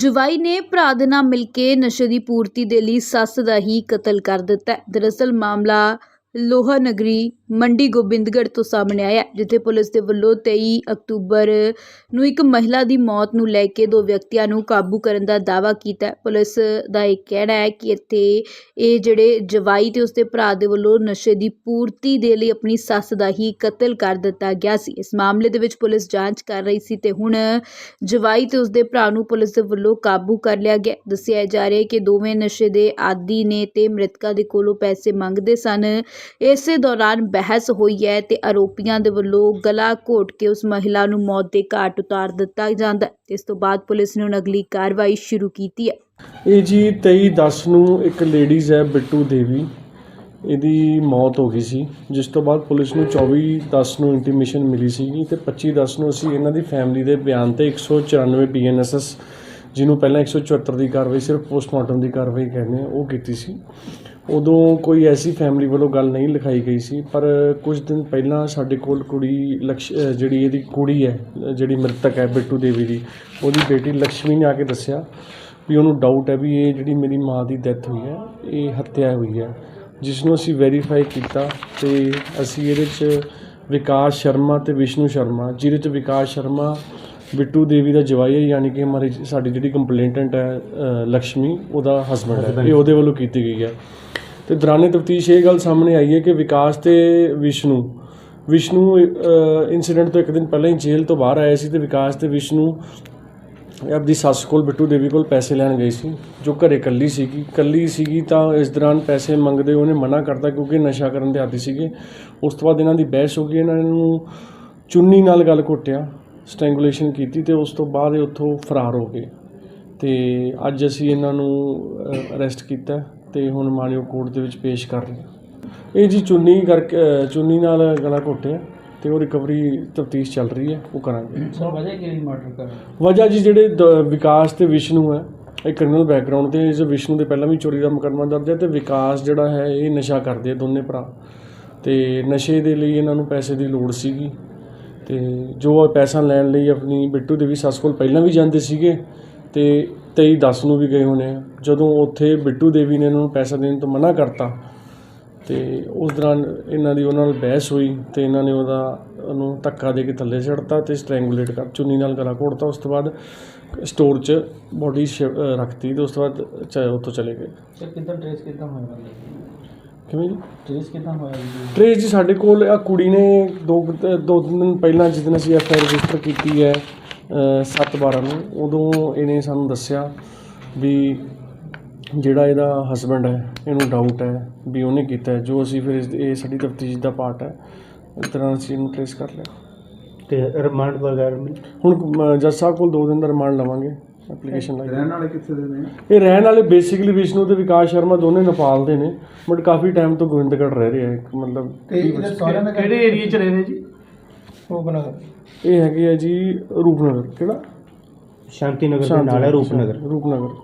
ਜਵਾਈ ਨੇ ਭਰਾ ਦੇ ਨਾਲ ਮਿਲ ਕੇ ਨਸ਼ੇ ਦੀ ਪੂਰਤੀ ਦੇ ਲਈ ਸੱਸ ਦਾ ਹੀ ਕਤਲ ਕਰ ਦਿੱਤਾ ਹੈ। ਦਰਅਸਲ ਮਾਮਲਾ ਲੋਹਾ ਨਗਰੀ ਮੰਡੀ ਗੋਬਿੰਦਗੜ੍ਹ ਤੋਂ ਸਾਹਮਣੇ ਆਇਆ, ਜਿੱਥੇ ਪੁਲਿਸ ਦੇ ਵੱਲੋਂ 23 ਅਕਤੂਬਰ ਨੂੰ ਇੱਕ ਮਹਿਲਾ ਦੀ ਮੌਤ ਨੂੰ ਲੈ ਕੇ ਦੋ ਵਿਅਕਤੀਆਂ ਨੂੰ ਕਾਬੂ ਕਰਨ ਦਾ ਦਾਅਵਾ ਕੀਤਾ। ਪੁਲਿਸ ਦਾ ਇਹ ਕਹਿਣਾ ਹੈ ਕਿ ਇੱਥੇ ਇਹ ਜਿਹੜੇ ਜਵਾਈ ਤੇ ਉਸਦੇ ਭਰਾ ਦੇ ਵੱਲੋਂ ਨਸ਼ੇ ਦੀ ਪੂਰਤੀ ਦੇ ਲਈ ਆਪਣੀ ਸੱਸ ਦਾ ਹੀ ਕਤਲ ਕਰ ਦਿੱਤਾ ਗਿਆ ਸੀ। ਇਸ ਮਾਮਲੇ ਦੇ ਵਿੱਚ ਪੁਲਿਸ ਜਾਂਚ ਕਰ ਰਹੀ ਸੀ ਤੇ ਹੁਣ ਜਵਾਈ ਤੇ ਉਸਦੇ ਭਰਾ ਨੂੰ ਪੁਲਿਸ ਦੇ ਵੱਲੋਂ ਕਾਬੂ ਕਰ ਲਿਆ ਗਿਆ। ਦੱਸਿਆ ਜਾ ਰਿਹਾ ਹੈ ਕਿ ਦੋਵੇਂ ਨਸ਼ੇ ਦੇ ਆਦੀ ਨੇ ਤੇ ਮ੍ਰਿਤਕਾ ਦੇ ਕੋਲੋਂ ਪੈਸੇ ਮੰਗਦੇ ਸਨ। ਇਸੇ ਦੌਰਾਨ ਬਹਿਸ ਹੋਈ ਹੈ ਤੇ ਆਰੋਪੀਆਂ ਦੇ ਵੱਲੋਂ ਗਲਾ ਘੋਟ ਕੇ ਉਸ ਮਹਿਲਾ ਨੂੰ ਮੌਤ ਦੇ ਘਾਟ ਉਤਾਰ ਦਿੱਤਾ ਜਾਂਦਾ ਹੈ। ਇਸ ਤੋਂ ਬਾਅਦ ਪੁਲਿਸ ਨੇ ਹੁਣ ਅਗਲੀ ਕਾਰਵਾਈ ਸ਼ੁਰੂ ਕੀਤੀ ਹੈ। ਇਹ ਜੀ 23 10 ਨੂੰ ਇੱਕ ਲੇਡੀਜ਼ ਹੈ, ਬਿੱਟੂ ਦੇਵੀ। ਇਹਦੀ ਮੌਤ ਹੋ ਗਈ ਸੀ। ਜਿਸ ਤੋਂ ਬਾਅਦ ਪੁਲਿਸ ਨੂੰ 24 10 ਨੂੰ ਇੰਟੀਮੇਸ਼ਨ ਮਿਲੀ ਸੀਗੀ ਤੇ 25 10 ਨੂੰ ਅਸੀਂ ਇਹਨਾਂ ਦੀ ਫੈਮਿਲੀ ਦੇ ਬਿਆਨ ਤੇ 194 ਬੀਐਨਐਸਐਸ ਜਿਹਨੂੰ ਪਹਿਲਾਂ 174 ਦੀ ਕਾਰਵਾਈ, ਸਿਰਫ ਪੋਸਟਮਾਰਟਮ ਦੀ ਕਾਰਵਾਈ ਕਹਿੰਦੇ ਆ ਉਹ ਕੀਤੀ ਸੀ। ਉਦੋਂ ਕੋਈ ਐਸੀ ਫੈਮਿਲੀ ਵੱਲੋਂ ਗੱਲ ਨਹੀਂ ਲਿਖਾਈ ਗਈ ਸੀ, ਪਰ ਕੁਝ ਦਿਨ ਪਹਿਲਾਂ ਸਾਡੇ ਕੋਲ ਕੁੜੀ ਲਕਸ਼ ਜਿਹੜੀ ਇਹਦੀ ਕੁੜੀ ਹੈ ਜਿਹੜੀ ਮ੍ਰਿਤਕ ਹੈ ਬਿੱਟੂ ਦੇਵੀ ਦੀ, ਉਹਦੀ ਬੇਟੀ ਲక్ష్ਮੀ ਨੇ ਆ ਕੇ ਦੱਸਿਆ ਵੀ ਉਹਨੂੰ ਡਾਊਟ ਹੈ ਵੀ ਇਹ ਜਿਹੜੀ ਮੇਰੀ ਮਾਂ ਦੀ ਡੈਥ ਹੋਈ ਹੈ, ਇਹ ਹੱਤਿਆ ਹੋਈ ਹੈ। ਜਿਸ ਨੂੰ ਅਸੀਂ ਵੈਰੀਫਾਈ ਕੀਤਾ ਤੇ ਅਸੀਂ ਇਹਦੇ 'ਚ ਵਿਕਾਸ ਸ਼ਰਮਾ ਤੇ ਵਿਸ਼ਨੂੰ ਸ਼ਰਮਾ, ਜਿਹਦੇ 'ਚ ਵਿਕਾਸ ਸ਼ਰਮਾ ਬਿੱਟੂ ਦੇਵੀ ਦਾ ਜਵਾਈ ਹੈ, ਯਾਨੀ ਕਿ ਹਮਾਰੀ ਸਾਡੀ ਜਿਹੜੀ ਕੰਪਲੇਂਟੈਂਟ ਹੈ ਲక్ష్ਮੀ ਉਹਦਾ ਹਸਬੰਡ ਹੈ, ਇਹ ਉਹਦੇ ਵੱਲੋਂ ਕੀਤੀ ਗਈ ਹੈ। ਤੇ ਦੌਰਾਨੇ ਤਫਤੀਸ਼ ਇਹ ਗੱਲ ਸਾਹਮਣੇ ਆਈ ਹੈ ਕਿ ਵਿਕਾਸ ਤੇ ਵਿਸ਼ਨੂੰ ਵਿਸ਼ਨੂੰ ਇਨਸੀਡੈਂਟ ਤੋਂ ਇੱਕ ਦਿਨ ਪਹਿਲਾਂ ਹੀ ਜੇਲ੍ਹ ਤੋਂ ਬਾਹਰ ਆਇਆ ਸੀ ਤੇ ਵਿਕਾਸ ਤੇ ਵਿਸ਼ਨੂੰ ਆਪਦੀ ਸੱਸ ਕੋਲ, ਬਿੱਟੂ ਦੇਵੀ ਕੋਲ ਪੈਸੇ ਲੈਣ ਗਈ ਸੀ, ਜੋ ਘਰੇ ਇਕੱਲੀ ਸੀਗੀ। ਇਕੱਲੀ ਸੀਗੀ ਤਾਂ ਇਸ ਦੌਰਾਨ ਪੈਸੇ ਮੰਗਦੇ ਉਹਨੇ ਮਨਾ ਕਰਤਾ ਕਿਉਂਕਿ ਨਸ਼ਾ ਕਰਨ ਦੇ ਆਦੀ ਸੀਗੇ। ਉਸ ਤੋਂ ਬਾਅਦ ਇਹਨਾਂ ਦੀ ਬਹਿਸ ਹੋ ਗਈ, ਇਹਨਾਂ ਨੂੰ ਚੁੰਨੀ ਨਾਲ ਗੱਲ ਘੁੱਟਿਆ ਸਟ੍ਰੈਂਗੂਲੇਸ਼ਨ ਕੀਤੀ ਤੇ ਉਸ ਤੋਂ ਬਾਅਦ ਇਹ ਉੱਥੋਂ ਫਰਾਰ ਹੋ ਗਏ। ਤੇ ਅੱਜ ਅਸੀਂ ਇਹਨਾਂ ਨੂੰ ਅਰੈਸਟ ਕੀਤਾ। ਤੇ ਹੁਣ ਮਾਨਿਓ ਕੋਰਟ ਦੇ ਵਿੱਚ ਪੇਸ਼ ਕਰ ਰਹੇ ਹਾਂ। ਇਹ ਜੀ ਚੁੰਨੀ ਕਰਕੇ ਅ, ਚੁੰਨੀ ਨਾਲ ਗਲਾ ਘੁੱਟਿਆ ਤੇ ਉਹ ਰਿਕਵਰੀ ਤਫਤੀਸ਼ ਚੱਲ ਰਹੀ ਹੈ ਉਹ ਕਰਾਂਗੇ। ਸਰ ਵਜ੍ਹਾ ਕੀ ਰਹੀ ਮਰਡਰ ਕਰਨ ਵਜ੍ਹਾ ਜੀ ਜਿਹੜੇ ਦ- ਵਿਕਾਸ ਤੇ ਵਿਸ਼ਨੂੰ ਹੈ ਇਹ ਕ੍ਰਿਮੀਨਲ ਬੈਕਗ੍ਰਾਉਂਡ ਤੇ ਇਸ ਵਿਸ਼ਨੂੰ ਦੇ ਪਹਿਲਾਂ ਵੀ ਚੋਰੀ ਦਾ ਮੁਕੱਦਮਾ ਦਰਜ ਹੈ ਤੇ ਵਿਕਾਸ ਜਿਹੜਾ ਹੈ ਇਹ ਨਸ਼ਾ ਕਰਦੇ ਆ ਦੋਨੇ ਭਰਾ। ਤੇ ਨਸ਼ੇ ਦੇ ਲਈ ਇਹਨਾਂ ਨੂੰ ਪੈਸੇ ਦੀ ਲੋੜ ਸੀਗੀ ਤੇ ਜੋ ਪੈਸਾ ਲੈਣ ਲਈ ਆਪਣੀ ਬਿੱਟੂ ਦੇਵੀ ਸੱਸ ਕੋਲ ਪਹਿਲਾਂ ਵੀ ਜਾਂਦੇ ਸੀਗੇ ਤੇ 23 10 ਨੂੰ ਵੀ ਗਏ ਹੋਣੇ ਆ। ਜਦੋਂ ਉੱਥੇ ਬਿੱਟੂ ਦੇਵੀ ਨੇ ਇਹਨਾਂ ਨੂੰ ਪੈਸਾ ਦੇਣ ਤੋਂ ਮਨਾ ਕਰਤਾ ਤੇ ਉਸ ਦੌਰਾਨ ਇਹਨਾਂ ਦੀ ਉਹਨਾਂ ਨਾਲ ਬਹਿਸ ਹੋਈ ਤੇ ਇਹਨਾਂ ਨੇ ਉਹਦਾ ਉਹਨੂੰ ਧੱਕਾ ਦੇ ਕੇ ਥੱਲੇ ਛੱਡਤਾ ਤੇ ਸਟ੍ਰੈਂਗੂਲੇਟ ਕਰ ਚੁੰਨੀ ਨਾਲ ਗਲਾ ਘੋੜਤਾ ਉਸ ਤੋਂ ਬਾਅਦ ਸਟੋਰ 'ਚ ਬੋਡੀ ਰੱਖਤੀ ਤੇ ਉਸ ਤੋਂ ਬਾਅਦ ਚ ਉੱਥੋਂ ਚਲੇ ਗਏ। ਸਰ ਕਿੱਦਾਂ ਟ੍ਰੇਸ ਕਿੱਦਾਂ ਹੋਇਆ ਬੰਦੇ ਕਿਵੇਂ ਜੀ? ਟ੍ਰੇਸ ਕਿੱਦਾਂ ਹੋਇਆ ਜੀ? ਟ੍ਰੇਸ ਜੀ ਸਾਡੇ ਕੋਲ ਆ ਕੁੜੀ ਨੇ ਦੋ ਕੁ- ਦੋ ਤਿੰਨ ਦਿਨ ਪਹਿਲਾਂ ਜਿਸ ਦਿਨ ਅਸੀਂ ਐਫ ਆਈ ਰਜਿਸਟਰ ਕੀਤੀ ਹੈ 7 12 ਨੂੰ ਉਦੋਂ ਇਹਨੇ ਸਾਨੂੰ ਦੱਸਿਆ ਵੀ ਜਿਹੜਾ ਇਹਦਾ ਹਸਬੰਡ ਹੈ ਇਹਨੂੰ ਡਾਊਟ ਹੈ ਵੀ ਉਹਨੇ ਕੀਤਾ ਜੋ ਅਸੀਂ ਫਿਰ ਇਹ ਸਾਡੀ ਤਫਤੀਸ਼ ਦਾ ਪਾਰਟ ਹੈ ਇਸ ਤਰ੍ਹਾਂ ਅਸੀਂ ਇਹਨੂੰ ਟ੍ਰੇਸ ਕਰ ਲਿਆ। ਤੇ ਰਿਮਾਂਡ ਵਗੈਰਾ ਹੁਣ ਜੱਜ ਸਾਹਿਬ ਕੋਲ 2 ਦਿਨ ਦਾ ਰਿਮਾਂਡ ਲਵਾਂਗੇ ਐਪਲੀਕੇਸ਼ਨ ਲਾਈ। ਰਹਿਣ ਵਾਲੇ ਕਿੱਥੇ ਦੇ ਨੇ? ਇਹ ਰਹਿਣ ਵਾਲੇ ਬੇਸਿਕਲੀ ਵਿਸ਼ਨੂੰ ਤੇ ਵਿਕਾਸ ਸ਼ਰਮਾ ਦੋਨੇ ਨੇਪਾਲ ਦੇ ਨੇ ਬਟ ਕਾਫੀ ਟਾਈਮ ਤੋਂ ਗੋਬਿੰਦਗੜ੍ਹ ਰਹਿ ਰਹੇ ਆ ਇੱਕ ਮਤਲਬ ਤੇ ਇਹਦੇ ਸਾਰਿਆਂ ਦਾ ਕਿਹੜੇ ਏਰੀਆ 'ਚ ਰਹੇ ਨੇ ਜੀ ਰੂਪਨਗਰ ਇਹ ਹੈਗੇ ਆ ਜੀ ਰੂਪਨਗਰ ਕਿਹੜਾ? ਸ਼ਾਂਤੀ ਨਗਰ ਦੇ ਨਾਲ ਹੈ ਰੂਪਨਗਰ। ਰੂਪਨਗਰ।